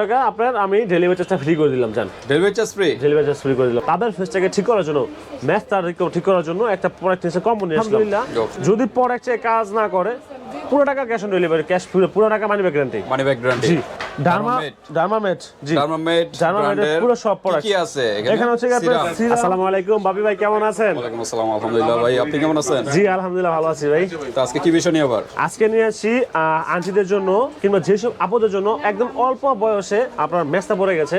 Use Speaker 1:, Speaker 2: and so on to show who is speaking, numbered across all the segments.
Speaker 1: টাকা আপনার আমি ডেলিভারি চার্জটা ফ্রি করে দিলাম জান।
Speaker 2: Delivery charge free
Speaker 1: delivery charge free করে দিলাম। তাদের ফেসটাকে ঠিক করার জন্য ম্যাথ তার ঠিক করার জন্য একটা প্রোডাক্ট এসে কম নিয়ে আলহামদুলিল্লাহ যদি প্রোডাক্টে কাজ না করে পুরো টাকা ক্যাশ অন ডেলিভারি ক্যাশ পুরো টাকা money back guarantee
Speaker 2: money back guarantee.
Speaker 1: Dermamate জি।
Speaker 2: ডার্মামেড
Speaker 1: ডার্মামেটের পুরো সব প্রোডাক্ট
Speaker 2: কি আছে
Speaker 1: এখানে? হচ্ছে আপনার আসসালামু আলাইকুম। বাবি ভাই কেমন আছেন?
Speaker 2: ওয়ালাইকুম আসসালাম আলহামদুলিল্লাহ ভাই আপনি কেমন আছেন?
Speaker 1: জি আলহামদুলিল্লাহ ভালো আছি ভাই।
Speaker 2: তো আজকে কি বিষয় নিয়ে আবার?
Speaker 1: আজকে নিয়ে আসছি আন্টিদের জন্য কিংবা যেসব আপদের জন্য একদম অল্প বয়সে আপনার ম্যাচটা পড়ে গেছে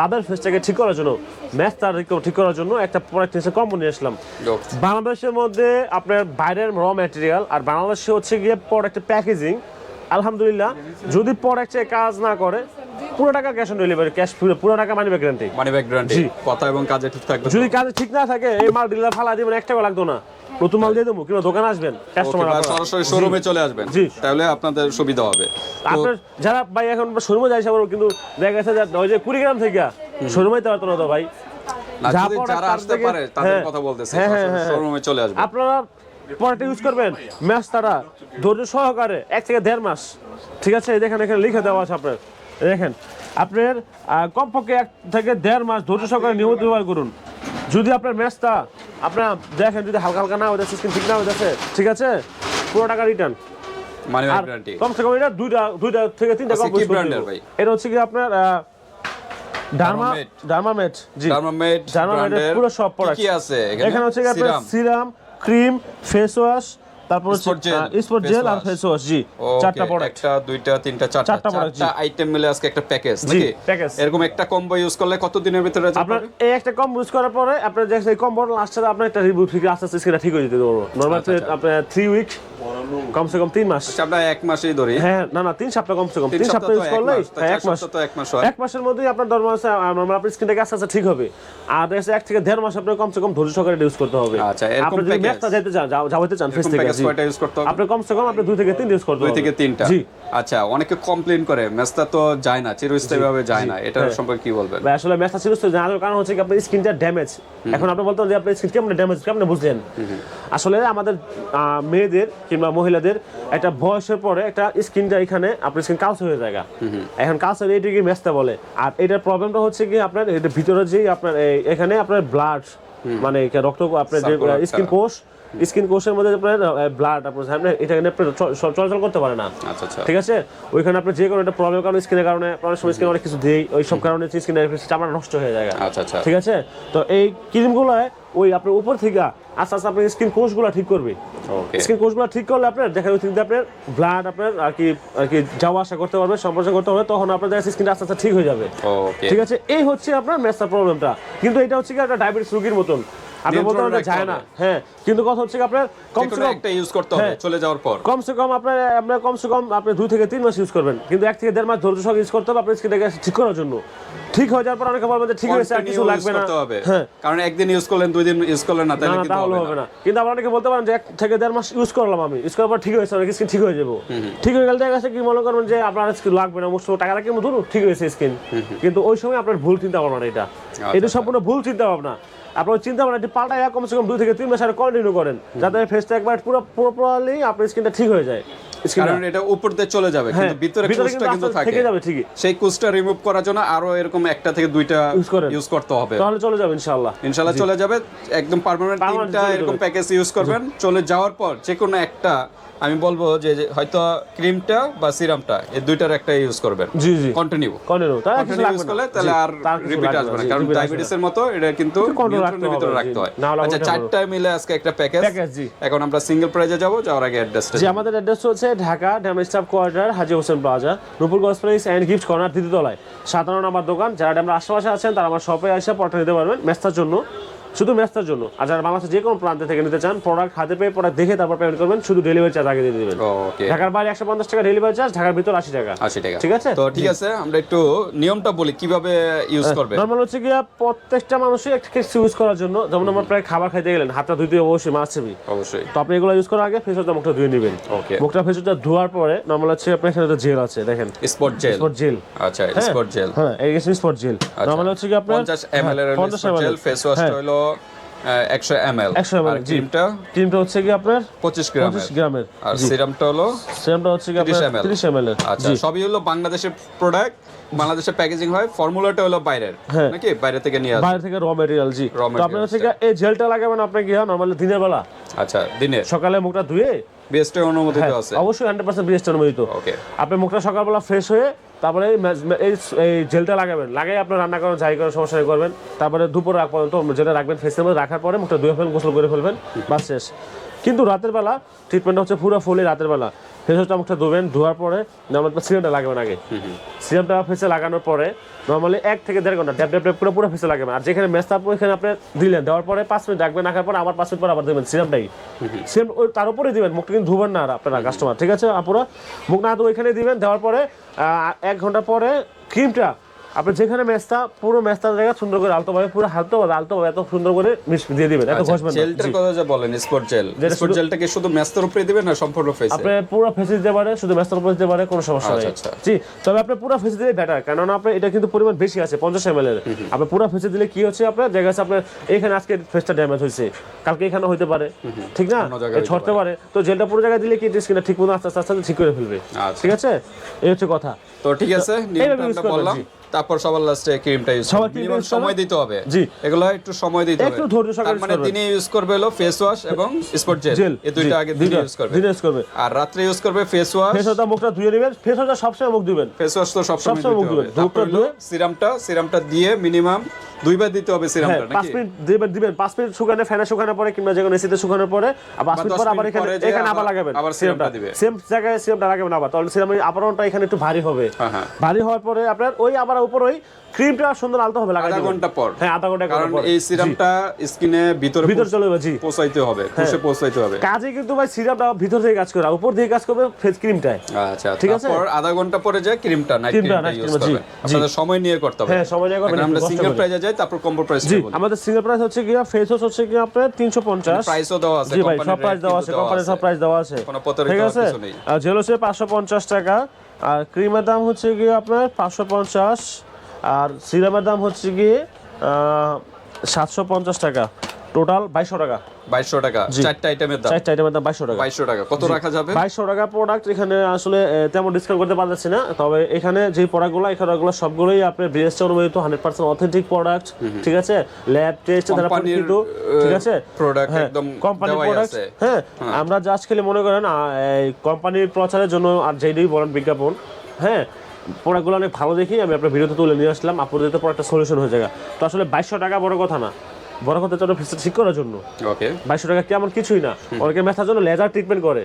Speaker 1: তাদের ফেসটাকে ঠিক করার জন্য ম্যাচটা ঠিক করার জন্য একটা প্রোডাক্ট এসে কম নিয়ে আসলাম। বাংলাদেশের মধ্যে আপনার বাইরের র ম্যাটেরিয়াল আর বাংলাদেশে হচ্ছে গিয়ে প্রোডাক্টের প্যাকেজিং আলহামদুলিল্লাহ যদি প্রোডাক্টে কাজ না করে পুরো টাকা ক্যাশ অন ডেলিভারি ক্যাশ পুরো টাকা money back guarantee
Speaker 2: money back guarantee কথা এবং কাজে ঠিক থাকবে
Speaker 1: যদি কাজে ঠিক না থাকে এই মাল ডিলার ফালা দিবেন এক টাকা লাগতো না। নতুন মাল দিয়ে দেবো কিংবা দোকানে আসবেন কাস্টমার
Speaker 2: সরাসরি শোরুমে চলে আসবেন।
Speaker 1: জি।
Speaker 2: তাহলে আপনাদের সুবিধা হবে।
Speaker 1: আপনার যারা ভাই এখন শোরুমে যাই সবার কিন্তু দেখা গেছে যে ওই যে কুড়িগ্রাম থেকে শোরুমে তো পারতো না তো ভাই।
Speaker 2: যারা আসতে পারে তাদের
Speaker 1: হ্যাঁ,
Speaker 2: কথা বলতেছে
Speaker 1: হ্যাঁ, হ্যাঁ, হ্যাঁ।
Speaker 2: শোরুমে চলে আসবে।
Speaker 1: আপনারা প্রোডাক্ট ইউজ করবেন। ম্যাচ তারা ধৈর্য সহকারে এক থেকে দেড় মাস। ঠিক আছে? দেখেন এখানে লিখে দেওয়া আছে আপনার। দেখেন আপনার কমপক্ষে এক থেকে দেড় মাস ধৈর্য সহকারে নিয়মিত ব্যবহার করুন। যদি আপনার ম্যাচটা আপনার দেখেন যদি হালকা হালকা না হয়ে যাচ্ছে স্কিন ঠিক না হয়ে যাচ্ছে ঠিক আছে? পুরো টাকা রিটার্ন
Speaker 2: মানি
Speaker 1: কমসে কম এটা দুইটা দুইটা থেকে তিনটা
Speaker 2: আচ্ছা,
Speaker 1: এটা হচ্ছে কি আপনার ডার্মা। ডার্মামেট জি।
Speaker 2: ডার্মামেড
Speaker 1: ডার্মামেটের পুরো সব প্রোডাক্ট
Speaker 2: কি আছে
Speaker 1: এখানে? হচ্ছে কি আপনার
Speaker 2: সিরাম
Speaker 1: ক্রিম ফেস ওয়াশ তারপর স্পট জেল আর ফেস ওয়াশ জি চারটা প্রোডাক্ট
Speaker 2: একটা দুইটা তিনটা চারটা
Speaker 1: চারটা।
Speaker 2: চারটা আইটেম মিলে আজকে একটা প্যাকেজ
Speaker 1: জি,
Speaker 2: নাকি
Speaker 1: package।
Speaker 2: এরকম একটা কম্বো ইউজ করলে কত দিনের ভিতরে
Speaker 1: আপনার এই একটা কম ইউজ করার পরে আপনার যে এই কম বড় লাস্টে আপনার একটা রিভিউ ঠিক আস্তে আস্তে সেটা ঠিক হয়ে যেতে পারব নর্মাল
Speaker 2: আচ্ছা, আচ্ছা।
Speaker 1: আপনার থ্রি উইক কমসে কম তিন মাস
Speaker 2: আচ্ছা, আমরা এক মাসেই ধরি
Speaker 1: হ্যাঁ না না তিন সপ্তাহ কমসে কম
Speaker 2: তিন সপ্তাহ
Speaker 1: ইউজ
Speaker 2: তা
Speaker 1: হ্যাঁ, এক মাস
Speaker 2: তো এক মাস হয়।
Speaker 1: এক মাসের মধ্যেই আপনার আপনার স্কিনটাকে আস্তে আস্তে ঠিক হবে আর যাচ্ছে এক থেকে দেড় মাস আপনার কমসে কম ধৈর্য সহকারে ইউজ করতে হবে
Speaker 2: আচ্ছা, এরকম
Speaker 1: আপনি যদি? যেতে চান যাওয়াতে চান ফেস থেকে
Speaker 2: প্যাকেজ। কয়টা ইউজ করতে হবে।
Speaker 1: আপনি কমসে কম আপনি দুই থেকে ইউজ করতে
Speaker 2: দুই থেকে তিনটা।
Speaker 1: জি।
Speaker 2: আচ্ছা অনেকে কমপ্লেন করে ম্যাচটা তো যায় না চিরস্থায়ী ভাবে যায় না। এটার
Speaker 1: হ্যাঁ।
Speaker 2: সম্পর্কে কি বলবেন?
Speaker 1: আসলে ছিল তো জানার কারণ হচ্ছে কি আপনার স্কিনটা ড্যামেজ এখন আপনি বলতেন যে আপনার স্কিন কেমন ড্যামেজ কেমন বুঝলেন? আসলে আমাদের মেয়েদের কিংবা মহিলাদের একটা বয়সের পরে একটা স্কিনটা এখানে আপনার স্কিন কালচে হয়ে যায় এখন কালচার এইটাকে ম্যাচটা বলে। আর এটার প্রবলেমটা হচ্ছে কি আপনার এটা ভিতরে যেই আপনার এখানে আপনার ব্লাড মানে এটা রক্ত আপনার যে স্কিন কোষ স্কিন কোষের মধ্যে আপনার ব্লাড আপনার সামনে এটা চ- চলাচল করতে পারে না।
Speaker 2: আচ্ছা আচ্ছা।
Speaker 1: ঠিক আছে? ওইখানে আপনার যে কোনো একটা প্রবলেম কারণে স্কিনের কারণে অনেক সময় স্কিনে অনেক কিছু দেই ওই সব কারণে স্কিনের চামড়া নষ্ট হয়ে যায়
Speaker 2: আচ্ছা আচ্ছা।
Speaker 1: ঠিক আছে? তো এই ক্রিমগুলো ওই আপনার উপর থেকে আস্তে আস্তে আপনার স্কিন কোষগুলো ঠিক করবে। স্কিন কোষগুলো ঠিক করলে আপনার দেখা যাচ্ছে কিন্তু আপনার ব্লাড আপনার আর কি আর কি যাওয়া আসা করতে পারবে সম্প্রসার করতে পারবে তখন আপনার দেখা স্কিনটা আস্তে আস্তে ঠিক হয়ে যাবে। ঠিক আছে? এই হচ্ছে আপনার মেস্তার প্রবলেমটা কিন্তু এটা হচ্ছে কি একটা ডায়াবেটিস রোগীর মতন। আপনি বলতে পারেন যায় না। হ্যাঁ কিন্তু কথা হচ্ছে আপনার কমসে কম
Speaker 2: একটা ইউজ করতে হবে
Speaker 1: হ্যাঁ।
Speaker 2: চলে যাওয়ার পর।
Speaker 1: কমসে কম আপনার আপনার কমসে কম আপনি দুই থেকে তিন মাস ইউজ করবেন। কিন্তু এক থেকে দেড় মাস ধৈর্য সহ ইউজ করতে হবে আপনার স্কিনটাকে ঠিক করার জন্য। ঠিক হয়ে যাওয়ার পর অনেকে বলবেন যে ঠিক হয়েছে আর কিছু লাগবে না। হ্যাঁ।
Speaker 2: কারণ একদিন ইউজ করলেন দুই দিন ইউজ করলেন না তাহলে কিন্তু হবে না।
Speaker 1: কিন্তু আবার অনেকে বলতে পারেন যে এক থেকে দেড় মাস ইউজ করলাম আমি। ইউজ করার পর ঠিক হয়েছে অনেক স্কিন ঠিক হয়ে যাব। ঠিক হয়ে গেলে দেখা কি মনে করবেন যে আপনার স্কিন লাগবে না মুসলো টাকা রাখি ধরুন ঠিক হয়েছে স্কিন কিন্তু ওই সময় আপনার ভুল চিন্তা ভাবনা এটা। এটা
Speaker 2: আচ্ছা।
Speaker 1: সম্পূর্ণ ভুল চিন্তা ভাবনা। আপনার চিন্তা ভাবনা পাল্টায় কমসে কম দুই থেকে তিন মাস কন্টিনিউ করেন। যাতে ফেসটা একবার পুরো প্রপারলি আপনার স্কিনটা ঠিক হয়ে যায়।
Speaker 2: কারণ এটা উপর দিয়ে চলে যাবে
Speaker 1: হ্যাঁ,
Speaker 2: কিন্তু ভিতরে
Speaker 1: ভিতরে
Speaker 2: কুচটা
Speaker 1: কিন্তু
Speaker 2: থাকে।
Speaker 1: থেকে যাবে ঠিকই।
Speaker 2: সেই কুচটা রিমুভ করার জন্য আরও এরকম একটা থেকে দুইটা ইউজ করতে হবে।
Speaker 1: তাহলে চলে যাবে ইনশাআল্লাহ।
Speaker 2: ইনশাআল্লাহ চলে যাবে একদম পার্মানেন্ট তিনটা এরকম প্যাকেজ ইউজ করবেন। চলে যাওয়ার পর যে কোনো একটা আমি বলব যে হয়তো ক্রিমটা বা সিরামটা এই দুইটার একটা ইউজ করবেন।
Speaker 1: জি জি।
Speaker 2: কন্টিনিউ
Speaker 1: কন্টিনিউ
Speaker 2: কন্টিনিউ ইউজ করলে তাহলে আর রিপিট আসবে না কারণ ডায়াবেটিসের মতো এটা কিন্তু নিয়ন্ত্রণের ভিতরে রাখতে হয়। আচ্ছা চারটা মিলে আজকে একটা প্যাকেজ
Speaker 1: Package, জি।
Speaker 2: এখন আমরা সিঙ্গেল প্রাইজে যাব যাওয়ার আগে অ্যাড্রেসটা
Speaker 1: জি আমাদের অ্যাড্রেস হচ্ছে Dhaka damage staff quarter, Haji Hossain plaza রূপুর গসপ্রাইস অ্যান্ড গিফট কর্নার, দ্বিতীয় তৃতীয়তলায় সাধারণ আমার দোকান, যারা ড্যামের আশেপাশে আছেন, তারা আমার শপে এসে পটা নিতে পারবেন। ম্যাচটার জন্য শুধু মেস্তার জন্য। আর যারা বাংলাদেশের যে কোনো প্রান্তে থেকে নিতে চান প্রোডাক্ট হাতে পেয়ে প্রোডাক্ট দেখে তারপর পেমেন্ট করবেন। শুধু ডেলিভারি চার্জ আগে দিয়ে দেবেন। ঢাকার বাইরে একশো পঞ্চাশ টাকা ডেলিভারি চার্জ ঢাকার ভিতর আশি টাকা।
Speaker 2: আশি টাকা।
Speaker 1: ঠিক আছে?
Speaker 2: তো ঠিক আছে আমরা একটু নিয়মটা বলি কীভাবে ইউজ করবে
Speaker 1: নর্মাল হচ্ছে গিয়া প্রত্যেকটা মানুষই একটা কিছু ইউজ করার জন্য যেমন আমরা প্রায় খাবার খাইতে গেলেন হাতটা ধুইতে অবশ্যই মাছ ছিবি
Speaker 2: অবশ্যই।
Speaker 1: তো আপনি এগুলো ইউজ করার আগে ফেসটা মুখটা ধুয়ে নেবেন।
Speaker 2: ওকে
Speaker 1: মুখটা ফেসটা ধোয়ার পরে নর্মাল হচ্ছে আপনার এখানে জেল আছে দেখেন।
Speaker 2: স্পট জেল
Speaker 1: স্পট জেল
Speaker 2: আচ্ছা স্পট জেল
Speaker 1: হ্যাঁ এই গেছে স্পট জেল নর্মাল হচ্ছে কি আপনার
Speaker 2: 50 ml এর
Speaker 1: হ্যাঁ, 50
Speaker 2: স্পট জেল ফেস ওয়াশটা
Speaker 1: হ্যাঁ।
Speaker 2: হলো
Speaker 1: 100 ml,
Speaker 2: আর ক্রিমটা?
Speaker 1: ক্রিমটা হচ্ছে কি আপনার?
Speaker 2: পঁচিশ গ্রাম
Speaker 1: পঁচিশ গ্রামের
Speaker 2: আর সিরামটা হলো
Speaker 1: সেমটা হচ্ছে কি
Speaker 2: 30 ml
Speaker 1: এম এর
Speaker 2: আচ্ছা সবই হলো বাংলাদেশের প্রোডাক্ট বাংলাদেশের প্যাকেজিং হয় ফর্মুলাটা হলো বাইরের
Speaker 1: হ্যাঁ।
Speaker 2: নাকি? বাইরে থেকে নিয়ে আসে
Speaker 1: বাইরে থেকে র মেটেরিয়াল জি। তো আপনার হচ্ছে এই জেলটা লাগাবেন আপনি কি নর্মালি দিনের বেলা?
Speaker 2: আচ্ছা দিনের
Speaker 1: সকালে মুখটা ধুয়ে?
Speaker 2: বেস্টের অনুমোদিত
Speaker 1: হ্যাঁ,
Speaker 2: আছে।
Speaker 1: অবশ্যই হান্ড্রেড পার্সেন্ট বিএসটি অনুমোদিত।
Speaker 2: ওকে
Speaker 1: আপনি মুখটা সকালবেলা ফ্রেশ হয়ে তারপরে এই জেলটা লাগাবেন। লাগাই আপনার রান্না করেন, যাই করেন, সমস্যা করবেন। তারপরে দুপুর রাখ পর্যন্ত যেটা রাখবেন ফেসের মধ্যে রাখার পরে মুখটা ধুয়ে ফেল গোসল করে ফেলবেন, বাস শেষ। কিন্তু রাতের বেলা ট্রিটমেন্টটা হচ্ছে পুরো ফুলে রাতের বেলা। ফেস ওয়াশটা মুখটা ধুবেন ধোয়ার পরে নর্মাল সিরামটা লাগাবেন আগে। সিরামটা ফেসে লাগানোর পরে নর্মালি এক থেকে দেড় ঘণ্টা ড্যাপ ড্যাপ ড্যাপ করে পুরো ফেসে লাগাবেন। আর যেখানে মেস্তা ওইখানে আপনি দিলেন দেওয়ার পরে পাঁচ মিনিট রাখবেন রাখার পর আবার পাঁচ মিনিট পর আবার দেবেন সিরামটাই সিরাম ওই তার উপরে দিবেন মুখটা কিন্তু ধুবেন না আর আপনারা কাস্টমার ঠিক আছে? আপুরা মুখ না ধুয়ে ওইখানে দিবেন দেওয়ার পরে এক ঘণ্টা পরে ক্রিমটা আপনি যেখানে ম্যাচটা পুরো ম্যাচটা জায়গা সুন্দর করে আলতোভাবে পুরো হালতোভাবে আলতোভাবে এত সুন্দর করে মিশ দিয়ে দিবেন এত ঘষবেন না।
Speaker 2: জেলটার কথা যা বলেন স্পট জেল। স্পট জেলটাকে শুধু ম্যাস্তার উপরে দিবেন না সম্পূর্ণ ফেসে
Speaker 1: আপনি পুরো ফেসে দিতে পারে শুধু ম্যাচটার উপরে দিতে পারে কোনো সমস্যা নেই।
Speaker 2: আচ্ছা, আচ্ছা।
Speaker 1: জি তবে আপনি পুরো ফেসে দিলে বেটার কেননা আপনি এটা কিন্তু পরিমাণ বেশি আছে পঞ্চাশ এম এর। আপনি পুরো ফেসে দিলে কি হচ্ছে আপনার? জায়গা আছে আপনার এখানে আজকে ফেসটা ড্যামেজ হয়েছে কালকে এখানে হইতে পারে ঠিক না? ছড়তে পারে। তো জেলটা পুরো জায়গায় দিলে কি স্কিনটা ঠিক মতো আস্তে আস্তে ঠিক করে ফেলবে?
Speaker 2: আচ্ছা।
Speaker 1: ঠিক আছে? এই হচ্ছে কথা।
Speaker 2: তো ঠিক আছে নিয়মটা আমরা বললাম। তারপর সবার লাস্টে ক্রিমটা ইউজ
Speaker 1: সবার
Speaker 2: মিনিমাম সময় দিতে হবে।
Speaker 1: জি।
Speaker 2: এগুলো একটু সময় দিতে হবে।
Speaker 1: একটু ধৈর্য সহকারে
Speaker 2: মানে দিনে ইউজ করবে হলো ফেস ওয়াশ এবং স্পট জেল এই দুইটা আগে দিনে ইউজ করবে।
Speaker 1: দিনে ইউজ করবে।
Speaker 2: আর রাত্রে ইউজ করবে ফেস ওয়াশ
Speaker 1: ফেস ওটা মুখটা ধুয়ে নেবেন। ফেস ওটা সবসময় মুখ দিবেন
Speaker 2: ফেস ওয়াশ তো সবসময়
Speaker 1: মুখ
Speaker 2: দিতে হবে।
Speaker 1: ধুবেন।
Speaker 2: তারপর
Speaker 1: মুখটা
Speaker 2: সিরামটা সিরামটা দিয়ে মিনিমাম দুইবার দিতে হবে
Speaker 1: হ্যাঁ
Speaker 2: সিরামটা
Speaker 1: পাঁচ
Speaker 2: নাকি?
Speaker 1: মিনিট দিবেন দিবেন। পাঁচ মিনিট শুকানে ফ্যানে শুকানোর পরে কিংবা যে কোনো এসিতে শুকানোর পরে আর পাঁচ মিনিট পর আবার এখানে এখানে আবার লাগাবেন
Speaker 2: আবার
Speaker 1: সিরামটা
Speaker 2: সিরামটা দিবে।
Speaker 1: সেম জায়গায় সিরামটা লাগাবেন আবার। তাহলে সিরামের আবরণটা এখানে একটু ভারী হবে।
Speaker 2: হ্যাঁ, হ্যাঁ।
Speaker 1: ভারী হওয়ার পরে আপনার ওই আবার উপর ওই ক্রিমটা সুন্দর আলতো হবে লাগাই
Speaker 2: আধা ঘণ্টা পর।
Speaker 1: হ্যাঁ আধা ঘণ্টা
Speaker 2: কারণ এই সিরামটা স্কিনে ভিতরে
Speaker 1: ভিতর চলে যাবে জি।
Speaker 2: পৌঁছাইতে হবে কোষে পৌঁছাইতে হবে।
Speaker 1: কাজে কিন্তু ভাই সিরামটা ভিতর থেকে কাজ করে আর উপর দিয়ে কাজ করবে ফেস ক্রিমটায়
Speaker 2: আচ্ছা
Speaker 1: ঠিক আছে?
Speaker 2: তারপর আধা ঘণ্টা পরে যায় ক্রিমটা নাইট
Speaker 1: ক্রিমটা,
Speaker 2: ইউজ
Speaker 1: জি,
Speaker 2: আপনাদের সময় নিয়ে করতে হবে।
Speaker 1: হ্যাঁ, সময় নিয়ে
Speaker 2: এখন আমরা সিঙ্গেল
Speaker 1: করে।
Speaker 2: প্রাইজে যাই তারপর কম্বো প্রাইস
Speaker 1: জি আমাদের সিঙ্গেল প্রাইস হচ্ছে কি ফেস ওয়াশ হচ্ছে কি আপনার তিনশো পঞ্চাশ।
Speaker 2: প্রাইসও দেওয়া আছে
Speaker 1: জি ভাই সব প্রাইস দেওয়া আছে কোম্পানির সব প্রাইস দেওয়া আছে।
Speaker 2: কোনো
Speaker 1: আছে?
Speaker 2: কিছু নেই।
Speaker 1: আর জেল হচ্ছে পাঁচশো পঞ্চাশ টাকা। আর ক্রিমের দাম হচ্ছে গিয়ে আপনার পাঁচশো পঞ্চাশ, আর সিরামের দাম হচ্ছে গিয়ে সাতশো পঞ্চাশ টাকা। টোটাল বাইশশো টাকা।
Speaker 2: বাইশশো টাকা। চারটা আইটেমের দাম।
Speaker 1: চারটা আইটেমের দাম বাইশশো টাকা।
Speaker 2: বাইশশো টাকা। কত রাখা যাবে?
Speaker 1: বাইশশো টাকা প্রোডাক্ট এখানে আসলে তেমন ডিসকাউন্ট করতে পারতেছি না। তবে এখানে যে প্রোডাক্টগুলো এই প্রোডাক্টগুলো সবগুলোই আপনার বিএসটি অনুমোদিত হান্ড্রেড পার্সেন্ট অথেন্টিক প্রোডাক্ট ঠিক আছে? ল্যাব টেস্ট পরীক্ষিত
Speaker 2: আহ,
Speaker 1: ঠিক আছে?
Speaker 2: product
Speaker 1: হ্যাঁ,
Speaker 2: একদম
Speaker 1: কোম্পানির
Speaker 2: দেওয়াই
Speaker 1: প্রোডাক্ট হ্যাঁ আমরা জাস্ট খেলে মনে করেন এই কোম্পানির প্রচারের জন্য আর যেটাই বলেন বিজ্ঞাপন হ্যাঁ প্রোডাক্টগুলো অনেক ভালো দেখি আমি আপনার ভিডিওতে তুলে নিয়ে আসলাম আপনাদের তো প্রোডাক্টটা সলিউশন হয়ে যায় তো আসলে বাইশশো টাকা বড় কথা না। বড় কথা চলো ফিসটা ঠিক করার জন্য।
Speaker 2: ওকে
Speaker 1: বাইশশো টাকা কেমন কিছুই না। অনেকে মেথার জন্য লেজার ট্রিটমেন্ট করে।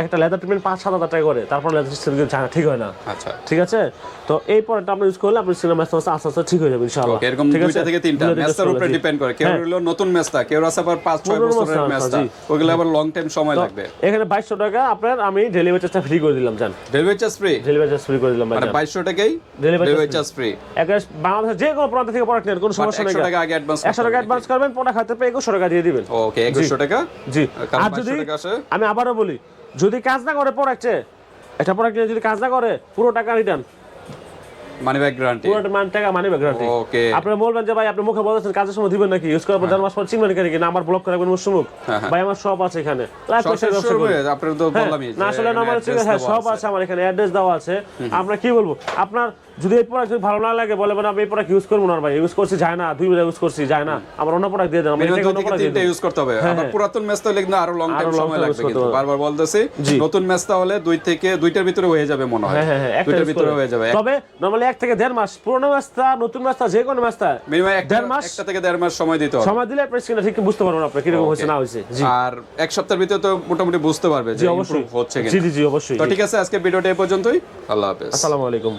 Speaker 1: একটা লেজার ট্রিটমেন্ট পাঁচ সাত হাজার টাকা করে। তারপর লেদার লেজার ঠিক হয় না।
Speaker 2: আচ্ছা।
Speaker 1: ঠিক আছে? তো এই প্রোডাক্টটা আপনি ইউজ করলে আপনি সিনেমা আস্তে আস্তে আস্তে ঠিক হয়ে যাবে ইনশাআল্লাহ।
Speaker 2: এরকম দুইটা থেকে তিনটা।
Speaker 1: থেকে
Speaker 2: উপরে ডিপেন্ড করে। কেউ
Speaker 1: হ্যাঁ।
Speaker 2: হলো নতুন মেস্তা কেউ আছে আবার পাঁচ ছয়
Speaker 1: পুরনো
Speaker 2: বছরের
Speaker 1: মেস্তা,
Speaker 2: মেস্তা
Speaker 1: জি।
Speaker 2: ওগুলো আবার লং টাইম সময় লাগবে।
Speaker 1: এখানে বাইশশো টাকা আপনার আমি ডেলিভারি চার্জটা ফ্রি করে দিলাম জান।
Speaker 2: Delivery charge free
Speaker 1: delivery charge free করে দিলাম
Speaker 2: মানে
Speaker 1: জান।
Speaker 2: বাইশশো টাকাই ডেলিভারি চার্জ ফ্রি
Speaker 1: একবার বাংলাদেশের যে কোনো প্রান্ত থেকে প্রোডাক্ট নেন কোনো সমস্যা নেই
Speaker 2: একশো টাকা আগে অ্যাডভান্স
Speaker 1: একশো টাকা অ্যাডভান্স করবেন প্রোডাক্ট হাতে পেয়ে একুশশো টাকা দিয়ে দিবেন।
Speaker 2: ওকে একুশশো টাকা?
Speaker 1: জি। আর
Speaker 2: 2200
Speaker 1: যদি আমি আবারও বলি যদি কাজ না করে প্রোডাক্টে একটা প্রোডাক্ট যদি কাজ না করে পুরো টাকা রিটার্ন
Speaker 2: মানি ব্যাক গ্যারান্টি
Speaker 1: পুরো মান টাকা মানি ব্যাক গ্যারান্টি
Speaker 2: ওকে
Speaker 1: আপনি বলবেন যে ভাই আপনি মুখে বলছেন কাজের সময় দিবেন নাকি? ইউজ করার পর দেড় মাস পর চিনবেন কেন কি না আমার ব্লক করে রাখবেন মুখ
Speaker 2: হ্যাঁ, হ্যাঁ।
Speaker 1: ভাই আমার সব আছে এখানে। লাইক
Speaker 2: করে
Speaker 1: ব্যবসা করি।
Speaker 2: আপনি তো
Speaker 1: হ্যাঁ,
Speaker 2: বললামই
Speaker 1: না আসলে আমার হ্যাঁ সব আছে। আমার এখানে অ্যাড্রেস দেওয়া আছে। আমরা কি বলব? আপনার যদি এই প্রোডাক্ট যদি ভালো না লাগে বলে মানে আমি এই প্রোডাক্ট ইউজ করব না ভাই। ইউজ করছি যায় না। দুই বার ইউজ করছি যায় না। আমার অন্য প্রোডাক্ট দিয়ে দেন আমার
Speaker 2: মিনিমাম
Speaker 1: অন্য প্রোডাক্ট দিয়ে
Speaker 2: ইউজ করতে হবে।
Speaker 1: হ্যাঁ,
Speaker 2: আবার
Speaker 1: হ্যাঁ।
Speaker 2: পুরাতন ম্যাচটা হলে কিন্তু আরও লং টাইম সময় লাগবে কিন্তু। বারবার বলতেছি। নতুন ম্যাচটা হলে দুই থেকে দুইটার ভিতরে হয়ে যাবে মনে হয়।
Speaker 1: হ্যাঁ হ্যাঁ হ্যাঁ
Speaker 2: দুইটার ভিতরে হয়ে যাবে।
Speaker 1: তবে নর্মালি এক থেকে দেড় মাস পুরোনো ম্যাচটা নতুন ম্যাচটা যে কোনো ম্যাচটা
Speaker 2: মিনিমাম একটা
Speaker 1: দেড় মাস
Speaker 2: একটা থেকে দেড় মাস সময় দিতে হবে।
Speaker 1: সময় দিলে আপনি স্ক্রিনটা ঠিক বুঝতে পারবেন আপনি কীরকম হয়েছে না হয়েছে।
Speaker 2: আর এক সপ্তাহের ভিতরে তো মোটামুটি বুঝতে পারবে যে
Speaker 1: অবশ্যই।
Speaker 2: হচ্ছে কিনা।
Speaker 1: জি জি অবশ্যই।
Speaker 2: তো ঠিক আছে আজকে ভিডিওটা এই পর্যন্তই। আল্লাহ হাফেজ।
Speaker 1: আসসালামু আলাইকুম।